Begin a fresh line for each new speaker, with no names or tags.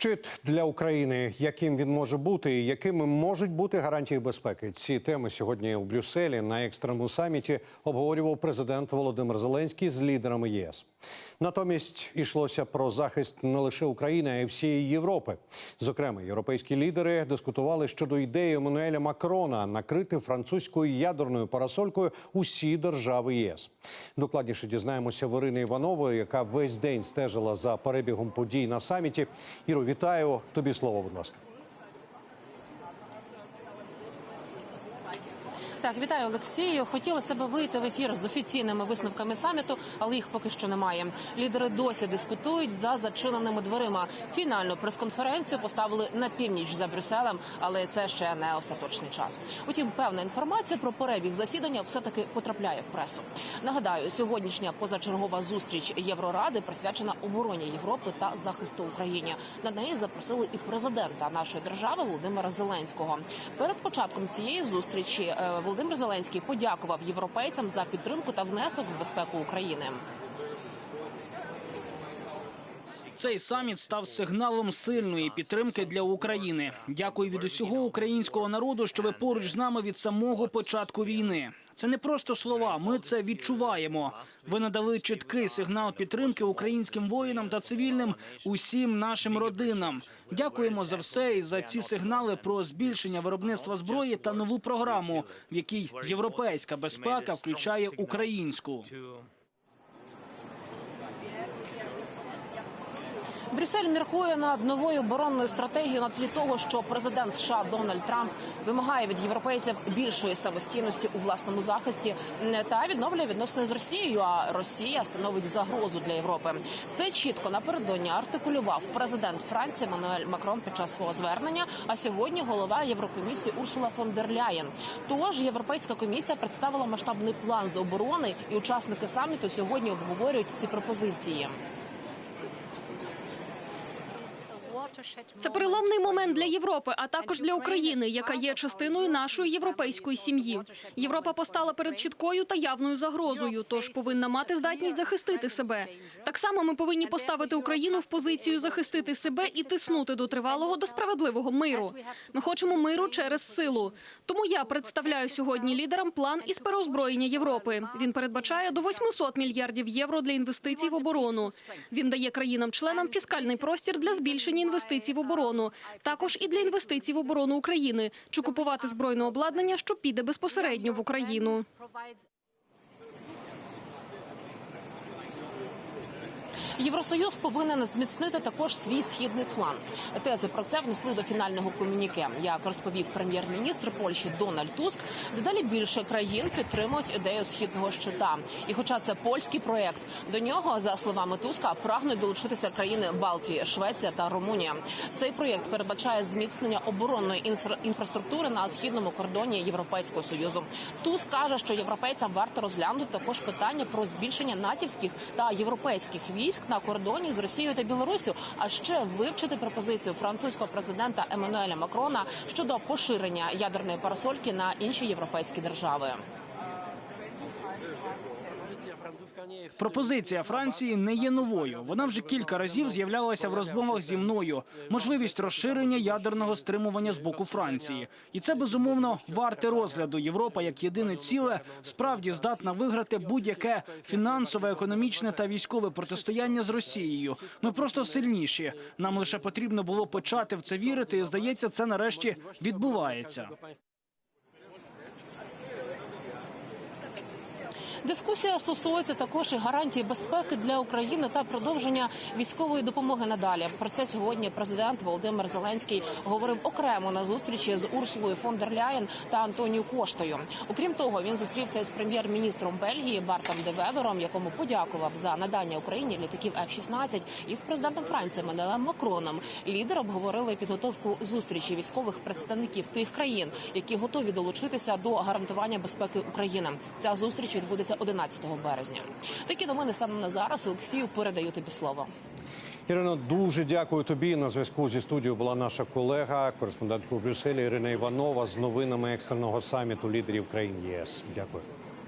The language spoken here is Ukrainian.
Щит для України, яким він може бути, і якими можуть бути гарантії безпеки. Ці теми сьогодні у Брюсселі на екстреному саміті обговорював президент Володимир Зеленський з лідерами ЄС. Натомість йшлося про захист не лише України, а й всієї Європи. Зокрема, європейські лідери дискутували щодо ідеї Еммануеля Макрона накрити французькою ядерною парасолькою усі держави ЄС. Докладніше дізнаємося в Ірини Іванової, яка весь день стежила за перебігом подій на саміті. Іро, вітаю. Тобі слово, будь ласка.
Так, вітаю Олексію. Хотілося б вийти в ефір з офіційними висновками саміту, але їх поки що немає. Лідери досі дискутують за зачиненими дверима. Фінальну прес-конференцію поставили на північ за Брюсселем, але це ще не остаточний час. Утім, певна інформація про перебіг засідання все таки потрапляє в пресу. Нагадаю, сьогоднішня позачергова зустріч Євроради присвячена обороні Європи та захисту України. На неї запросили і президента нашої держави Володимира Зеленського. Перед початком цієї зустрічі е, Володимир Зеленський подякував європейцям за підтримку та внесок в безпеку України.
Цей саміт став сигналом сильної підтримки для України. Дякую від усього українського народу, що ви поруч з нами від самого початку війни. Це не просто слова. Ми це відчуваємо. Ви надали чіткий сигнал підтримки українським воїнам та цивільним усім нашим родинам. Дякуємо за все і за ці сигнали про збільшення виробництва зброї та нову програму, в якій європейська безпека включає українську.
Брюссель міркує над новою оборонною стратегією на тлі того, що президент США Дональд Трамп вимагає від європейців більшої самостійності у власному захисті та відновлює відносини з Росією. А Росія становить загрозу для Європи. Це чітко напередодні артикулював президент Франції Мануель Макрон під час свого звернення. А сьогодні голова Єврокомісії Урсула фон дер Ляєн. Тож європейська комісія представила масштабний план з оборони, і учасники саміту сьогодні обговорюють ці пропозиції.
Це переломний момент для Європи, а також для України, яка є частиною нашої європейської сім'ї. Європа постала перед чіткою та явною загрозою, тож повинна мати здатність захистити себе. Так само ми повинні поставити Україну в позицію захистити себе і тиснути до тривалого до справедливого миру. Ми хочемо миру через силу. Тому я представляю сьогодні лідерам план із переозброєння Європи. Він передбачає до 800 мільярдів євро для інвестицій в оборону. Він дає країнам-членам фіскальний простір для збільшення інвестицій в оборону, також і для інвестицій в оборону України чи купувати збройне обладнання, що піде безпосередньо в Україну.
Євросоюз повинен зміцнити також свій східний фланг. Тези про це внесли до фінального комюніке. Як розповів прем'єр-міністр Польщі Дональд Туск, дедалі більше країн підтримують ідею східного щита. І, хоча це польський проект, до нього, за словами Туска, прагнуть долучитися країни Балтії, Швеція та Румунія. Цей проєкт передбачає зміцнення оборонної інфра- інфраструктури на східному кордоні Європейського союзу. Туск каже, що європейцям варто розглянути також питання про збільшення натівських та європейських військ на кордоні з Росією та Білоруссю, а ще вивчити пропозицію французького президента Еммануеля Макрона щодо поширення ядерної парасольки на інші європейські держави.
Пропозиція Франції не є новою. Вона вже кілька разів з'являлася в розмовах зі мною. Можливість розширення ядерного стримування з боку Франції, і це безумовно варте розгляду. Європа як єдине ціле справді здатна виграти будь-яке фінансове, економічне та військове протистояння з Росією. Ми просто сильніші. Нам лише потрібно було почати в це вірити. і Здається, це нарешті відбувається.
Дискусія стосується також і гарантії безпеки для України та продовження військової допомоги надалі. Про це сьогодні президент Володимир Зеленський говорив окремо на зустрічі з Урсулою фон дер Ляєн та Антоніо Коштою. Окрім того, він зустрівся із прем'єр-міністром Бельгії Бартом де Вебером, якому подякував за надання Україні літаків F-16, і з президентом Франції Мануелем Макроном. Лідери обговорили підготовку зустрічі військових представників тих країн, які готові долучитися до гарантування безпеки України. Ця зустріч відбудеться 11 березня. Такі новини станом на зараз. Олексію передаю тобі слово.
Ірино, дуже дякую тобі. На зв'язку зі студією була наша колега, кореспондентка у Брюсселі Ірина Іванова з новинами екстреного саміту лідерів країн ЄС. Дякую.